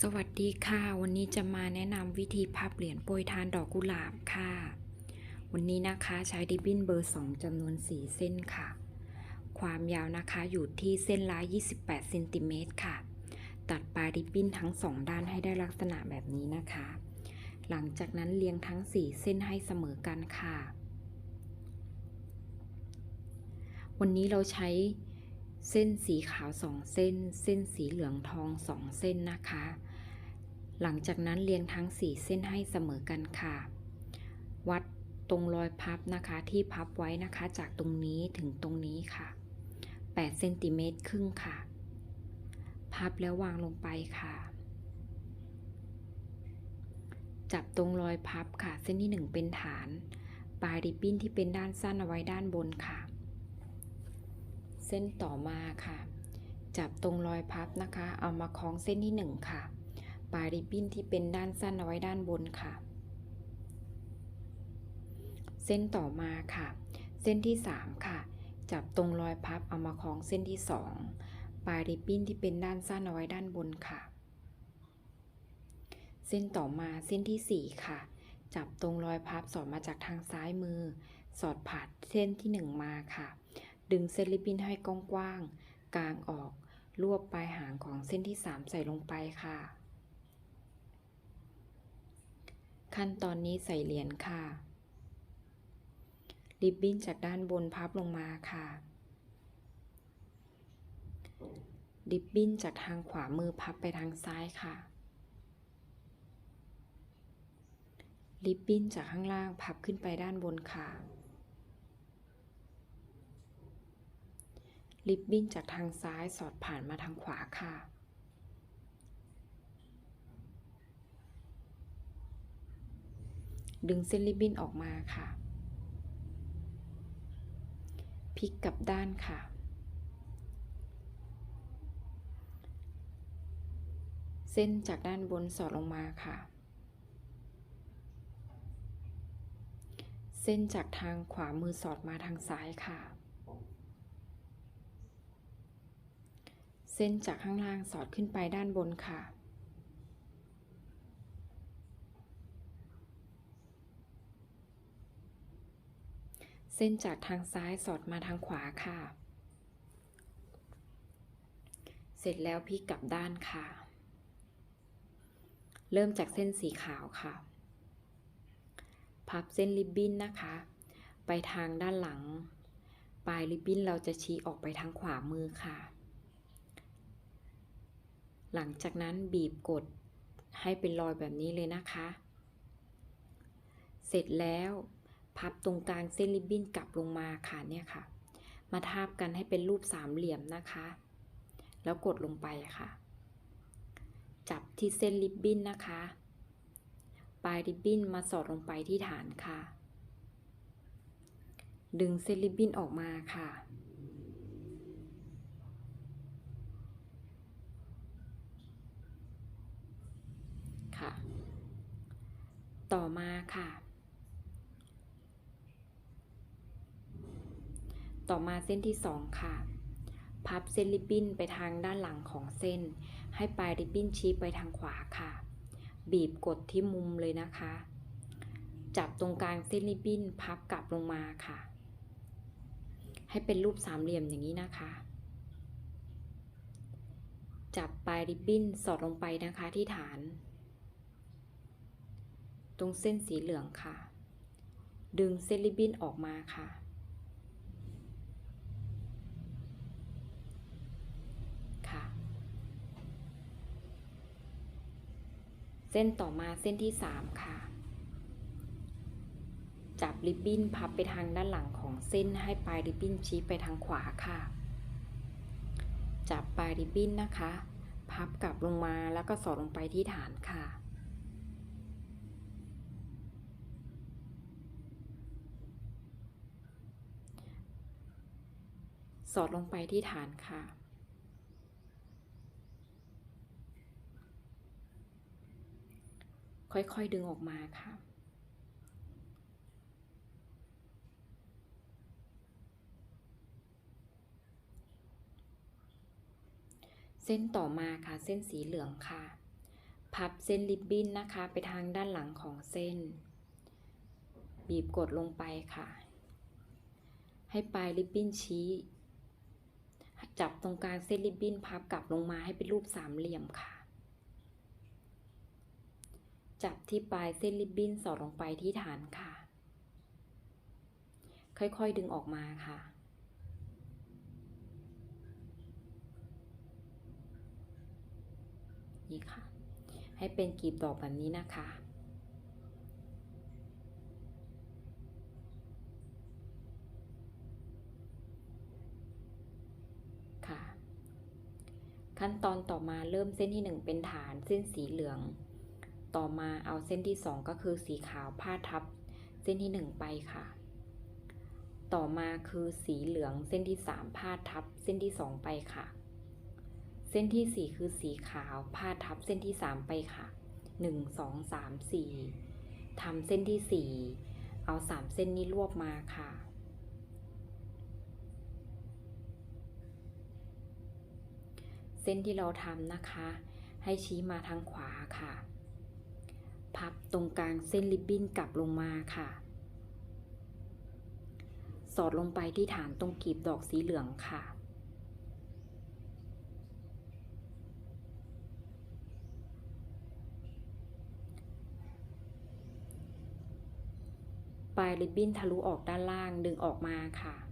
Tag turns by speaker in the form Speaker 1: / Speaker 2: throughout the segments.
Speaker 1: สวัสดีค่ะ วันนี้จะมาแนะนำวิธีพับเหรียญโปรยทานดอกกุหลาบค่ะ วันนี้นะคะใช้ดิบบิ้นเบอร์ 2จำนวน 4 เส้นค่ะ ความยาวนะคะอยู่ที่เส้นละ28เซนติเมตรค่ะ ตัดปลายริบบิ้นทั้ง 2 ด้านให้ได้ลักษณะแบบนี้นะคะ หลังจากนั้นเรียงทั้ง 4 เส้นให้เสมอกันค่ะ วันนี้เราใช้ เส้นสีขาว2เส้น เส้นสีเหลืองทอง2เส้นนะคะ หลังจากนั้นเรียงทั้ง4เส้นให้เสมอกันค่ะ วัดตรงรอยพับนะคะที่พับไว้นะคะจากตรงนี้ถึงตรงนี้ค่ะ8เซนติเมตรครึ่งค่ะ พับแล้ววางลงไปค่ะ จับตรงรอยพับค่ะ เส้นที่ 1 เป็นฐาน ปลายริบบิ้นที่เป็นด้านสั้นเอาไว้ด้านบนค่ะ เส้นต่อมาค่ะ จับตรงรอยพับนะคะ เอามาคล้องเส้นที่ 1 ค่ะ ปลายริบบิ้นที่เป็นด้านสั้นเอาไว้ด้านบนค่ะ เส้นต่อมาค่ะ เส้นที่ 3 ค่ะ จับตรงรอยพับเอามาคล้องเส้นที่ 2 ปลายริบบิ้นที่เป็นด้านสั้นเอาไว้ด้านบนค่ะ เส้นต่อมาเส้นที่ 4 ค่ะ จับตรงรอยพับสอดมาจากทางซ้ายมือ สอดผ่านเส้นที่ 1 มาค่ะ ดึงเส้นริบบิ้นให้กว้างๆกางออก รวบปลายหางของเส้นที่ 3 ใส่ลงไปค่ะ ขั้นตอนนี้ใส่เหรียญค่ะ ริบบิ้นจากด้านบนพับลงมาค่ะ ริบบิ้นจากทางขวามือพับไปทางซ้ายค่ะ ริบบิ้นจากข้างล่างพับขึ้นไปด้านบนค่ะ ริบบิ้นจากทางซ้ายสอดผ่านมาทางขวาค่ะ ดึงเส้นริบบิ้นออกมาค่ะ พลิกกลับด้านค่ะ เส้นจากด้านบนสอดลงมาค่ะ เส้นจากทางขวามือสอดมาทางซ้ายค่ะ เส้นจากข้างล่างสอดขึ้นไปด้านบนค่ะ เส้นจากทางซ้ายสอดมาทางขวาค่ะ เสร็จแล้วพลิกกลับด้านค่ะ เริ่มจากเส้นสีขาวค่ะ พับเส้นริบบิ้นนะคะ ไปทางด้านหลัง ปลายริบบิ้นเราจะชี้ออกไปทางขวามือค่ะ หลังจากนั้นบีบกดให้เป็นรอยแบบนี้เลยนะคะ เสร็จแล้วพับตรงกลางเส้นริบบิ้นกลับลงมาค่ะเนี่ยค่ะ มาทาบกันให้เป็นรูปสามเหลี่ยมนะคะ แล้วกดลงไปค่ะ จับที่เส้นริบบิ้นนะคะ ปลายริบบิ้นมาสอดลงไปที่ฐานค่ะ ดึงเส้นริบบิ้นออกมาค่ะค่ะ ต่อมา ค่ะ ต่อมาเส้นที่ 2 ค่ะ พับเส้นริบบิ้นไปทางด้านหลังของเส้น ให้ปลายริบบิ้นชี้ไปทางขวาค่ะ บีบกดที่มุมเลยนะคะ จับตรงกลางเส้นริบบิ้นพับกลับลงมาค่ะ ให้เป็นรูปสามเหลี่ยมอย่างนี้นะคะจับปลายริบบิ้นสอดลงไปนะคะที่ฐาน ตรงเส้นสีเหลืองค่ะ ดึงเส้นริบบิ้นออกมาค่ะ ค่ะ เส้นต่อมาเส้นที่ 3 ค่ะ จับริบบิ้นพับไปทางด้านหลังของเส้นให้ปลายริบบิ้นชี้ไปทางขวาค่ะ จับปลายริบบิ้นนะคะ พับกลับลงมาแล้วก็สอดลงไปที่ฐานค่ะ สอดลงไปที่ฐานค่ะ ค่อยๆดึงออกมาค่ะ เส้นต่อมาค่ะเส้นสีเหลืองค่ะ พับเส้นริบบิ้นนะคะ ไปทางด้านหลังของเส้น บีบกดลงไปค่ะให้ปลายริบบิ้นชี้ จับตรงกลางเส้นริบบิ้นพับกลับลงมาให้เป็นรูปสามเหลี่ยมค่ะ จับที่ปลายเส้นริบบิ้นสอดลงไปที่ฐานค่ะ ค่อยๆดึงออกมาค่ะนี่ค่ะ ให้เป็นกลีบดอกแบบนี้นะคะค่ะ ขั้นตอนต่อมาเริ่มเส้นที่ 1 เป็นฐานเส้นสีเหลือง ต่อมาเอาเส้นที่ 2 ก็คือสีขาวพาดทับ เส้นที่ 1 ไปค่ะ ต่อมาคือสีเหลืองเส้นที่ 3 พาดทับ เส้นที่ 2 ไปค่ะ เส้นที่ 4 คือสีขาวพาดทับเส้นที่ 3 ไปค่ะ 1 2 3 4ทำเส้นที่ 4 เอา 3 เส้นนี้รวบมาค่ะ เส้นที่เราทำนะคะ ให้ชี้มาทางขวาค่ะ พับตรงกลางเส้นริบบิ้นกลับลงมาค่ะ สอดลงไปที่ฐานตรงกลีบดอกสีเหลืองค่ะปลายริบบิ้นทะลุออกด้านล่างดึงออกมาค่ะ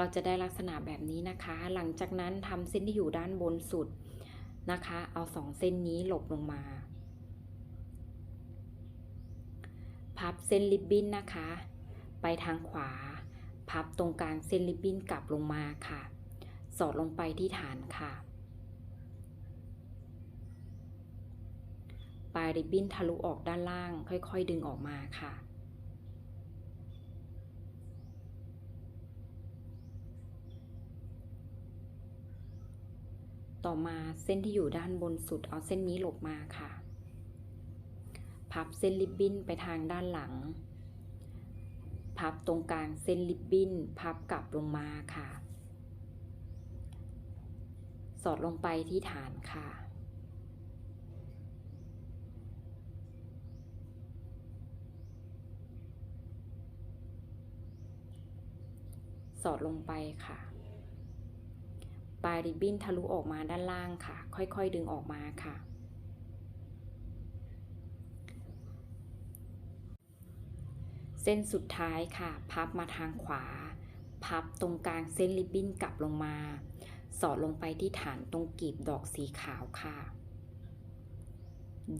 Speaker 1: เราจะได้ลักษณะแบบนี้นะคะ หลังจากนั้นทำเส้นที่อยู่ด้านบนสุดนะคะ เอาสองเส้นนี้หลบลงมา พับเส้นริบบิ้นนะคะ ไปทางขวา พับตรงกลางเส้นริบบิ้นกลับลงมาค่ะ สอดลงไปที่ฐานค่ะปลายริบบิ้นทะลุออกด้านล่าง ค่อย ๆ ดึงออกมาค่ะ ต่อมาเส้นที่อยู่ด้านบนสุดเอาเส้นนี้หลบมาค่ะ พับเส้นริบบิ้นไปทางด้านหลัง พับตรงกลางเส้นริบบิ้น พับกลับลงมาค่ะ สอดลงไปที่ฐานค่ะสอดลงไปค่ะ ปลายริบบิ้นทะลุออกมาด้านล่างค่ะ ค่อยๆดึงออกมาค่ะ เส้นสุดท้ายค่ะ พับมาทางขวา พับตรงกลางเส้นริบบิ้นกลับลงมา สอดลงไปที่ฐานตรงกลีบดอกสีขาวค่ะ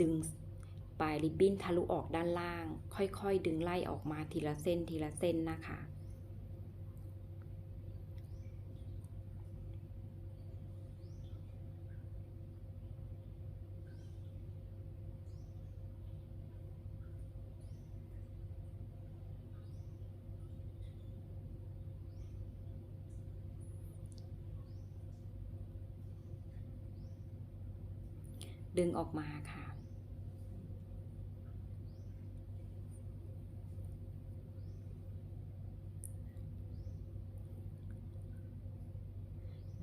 Speaker 1: ดึงปลายริบบิ้นทะลุออกด้านล่าง ค่อยๆ ดึงไล่ออกมาทีละเส้นทีละเส้นนะคะ ดึงออกมาค่ะ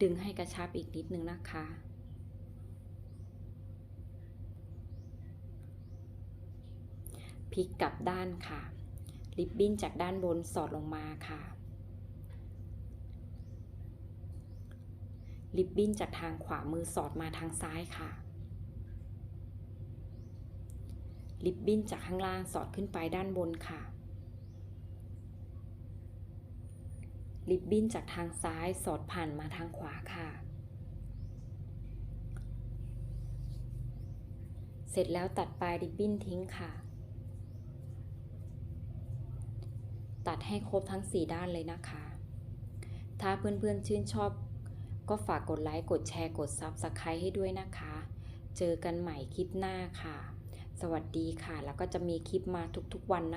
Speaker 1: ดึงให้กระชับอีกนิดนึงนะคะพลิกกลับด้านค่ะ ริบบิ้นจากด้านบนสอดลงมาค่ะ ริบบิ้นจากทางขวามือสอดมาทางซ้ายค่ะ ริบบิ้นจากข้างล่างสอดขึ้นไปด้านบนค่ะริบบิ้นจากทางซ้ายสอดผ่านมาทางขวาค่ะ เสร็จแล้วตัดปลายริบบิ้นทิ้งค่ะ ตัดให้ครบทั้ง 4 ด้านเลยนะคะ ถ้าเพื่อนๆชื่นชอบ ก็ฝากกดไลค์ กดแชร์ กด Subscribe ให้ด้วยนะคะ เจอกันใหม่คลิปหน้าค่ะ สวัสดีค่ะ แล้วก็จะมีคลิปมาทุกๆวันนะ